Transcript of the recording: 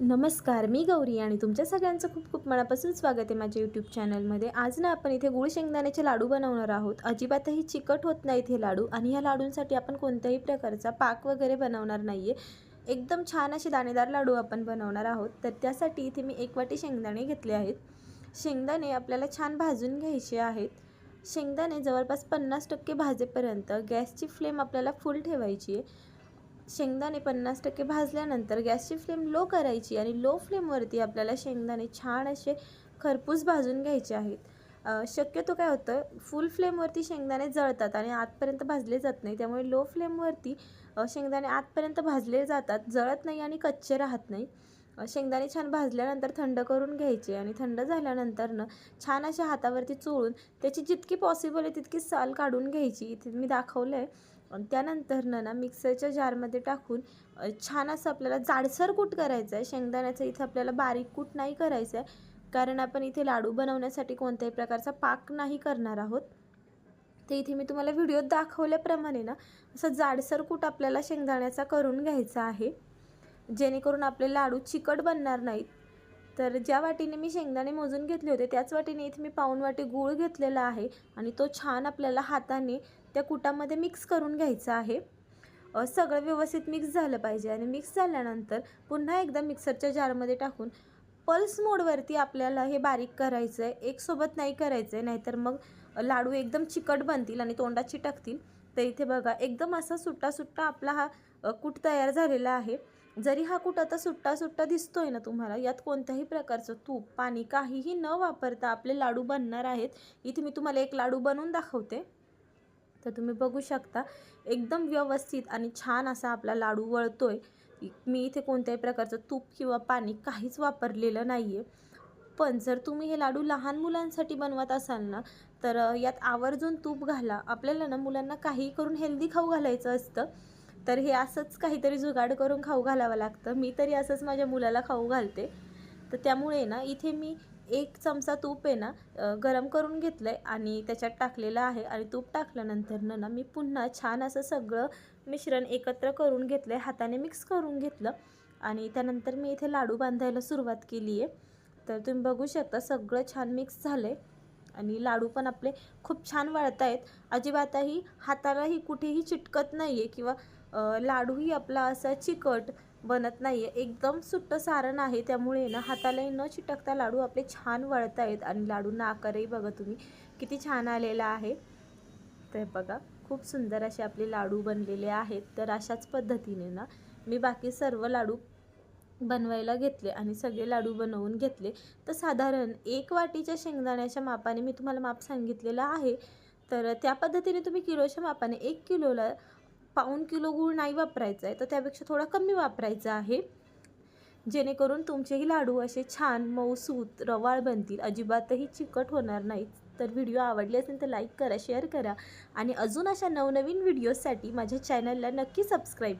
नमस्कार मी गौरी आणि तुमच्या सगळ्यांचं खूप खूप मनापासून स्वागत आहे माझ्या यूट्यूब चॅनलमध्ये आज ना आपण इथे गुळ शेंगदाण्याचे लाडू बनवणार आहोत. अजिबातही चिकट होत नाहीत हे लाडू आणि ह्या लाडूंसाठी आपण कोणत्याही प्रकारचा पाक वगैरे बनवणार नाही आहे एकदम छान असे दाणेदार लाडू आपण बनवणार आहोत. तर त्यासाठी इथे मी एक वाटी शेंगदाणे घेतले आहेत. शेंगदाणे आपल्याला छान भाजून घ्यायचे आहेत. शेंगदाणे जवळपास पन्नास टक्के भाजेपर्यंत गॅसची फ्लेम आपल्याला फुल ठेवायची आहे. शेंगदाणे पन्नास टक्के भाजल्यानंतर गॅसची फ्लेम लो करायची आणि लो फ्लेमवरती आपल्याला शेंगदाणे छान असे खरपूस भाजून घ्यायचे आहेत. शक्यतो काय होतं फुल फ्लेमवरती शेंगदाणे जळतात आणि आतपर्यंत भाजले जात नाही. त्यामुळे लो फ्लेमवरती शेंगदाणे आतपर्यंत भाजले जातात जळत नाही आणि कच्चे राहत नाही. शेंगदाणे छान भाजल्यानंतर थंड करून घ्यायचे आणि थंड झाल्यानंतर छान अशा हातावरती चोळून त्याची जितकी पॉसिबल आहे तितकी साल काढून घ्यायची. इथे मी दाखवलं आहे त्यानंतर ना मिक्सरच्या जारमध्ये टाकून छान असं आपल्याला जाडसर कूट करायचं आहे. शेंगदाण्याचं इथं आपल्याला बारीक कूट नाही करायचं आहे. कारण आपण इथे लाडू बनवण्यासाठी कोणत्याही प्रकारचा पाक नाही करणार आहोत. ते इथे मी तुम्हाला व्हिडिओत दाखवल्याप्रमाणे ना असं जाडसर कूट आपल्याला शेंगदाण्याचा करून घ्यायचा आहे. जेणेकरून आपले लाडू चिकट बनणार नाहीत. तर ज्या वाटीने मी शेंगदाणे मोजून घेतले होते त्याच वाटीने इथे मी पाऊण वाटी गूळ घेतलेला आहे आणि तो छान आपल्याला हाताने त्या कुटामध्ये मिक्स करून घ्यायचा आहे. सगळं व्यवस्थित मिक्स झालं पाहिजे आणि मिक्स झाल्यानंतर पुन्हा एकदा मिक्सरच्या जारमध्ये टाकून पल्स मोडवरती आपल्याला हे बारीक करायचं आहे एकसोबत नाही करायचं आहे नाहीतर मग लाडू एकदम चिकट बनतील आणि तोंडात चिटकतील. तर इथे बघा एकदम असा सुट्टा सुट्टा आपला हा कूट तयार झालेला आहे. जरी हा कुठं आता सुट्टा सुट्टा दिसतोय ना तुम्हाला यात कोणत्याही प्रकारचं तूप पाणी काहीही न वापरता आपले लाडू बनणार आहेत. इथे मी तुम्हाला एक लाडू बनवून दाखवते. तर तुम्ही बघू शकता एकदम व्यवस्थित आणि छान असा आपला लाडू वळतोय. मी इथे कोणत्याही प्रकारचं तूप किंवा पाणी काहीच वापरलेलं नाही आहे पण जर तुम्ही हे लाडू लहान मुलांसाठी बनवत असाल ना तर यात आवर्जून तूप घाला. आपल्याला ना मुलांना काही करून हेल्दी खाऊ घालायचं असतं. तर हे असंच काहीतरी जुगाड करून खाऊ घालावं लागतं. मी तरी असंच माझ्या मुलाला खाऊ घालते. तर त्यामुळे ना इथे मी एक चमचा तूप आहे ना गरम करून घेतलं आहे आणि त्याच्यात टाकलेलं आहे. आणि तूप टाकल्यानंतर ना मी पुन्हा छान असं सगळं मिश्रण एकत्र करून घेतलं आहे हाताने मिक्स करून घेतलं. आणि त्यानंतर मी इथे लाडू बांधायला सुरुवात केली आहे. तर तुम्ही बघू शकता सगळं छान मिक्स झालं आहे आणि लाडू पण आपले खूप छान वाळत आहेत अजिबातही हातालाही कुठेही चिटकत नाही आहे किंवा लाडूही आपला असा चिकट बनत नाही आहे एकदम सुट्ट सारण आहे. त्यामुळे ना हातालाही न चिटकता लाडू आपले छान वळत आहेत आणि लाडूंना आकारही बघा तुम्ही. किती छान आलेला आहे. तर बघा खूप सुंदर असे आपले लाडू बनलेले आहेत. तर अशाच पद्धतीने ना मी बाकी सर्व लाडू बनवायला घेतले आणि सगळे लाडू बनवून घेतले. तर साधारण एक वाटीच्या शेंगदाण्याच्या मापाने मी तुम्हाला माप सांगितलेलं आहे. तर त्या पद्धतीने तुम्ही किलोच्या मापाने एक किलोला पाऊण किलो गूळ नाही वापरायचा आहे तर त्यापेक्षा थोडा कमी वापरायचा आहे. जेणेकरून तुमचेही लाडू असे छान मऊसूत रवाळ बनतील. अजिबातही चिकट होणार नाहीत. तर व्हिडिओ आवडले असेल तर लाईक करा शेअर करा. आणि अजून अशा नवनवीन व्हिडिओजसाठी माझ्या चॅनलला नक्की सबस्क्राईब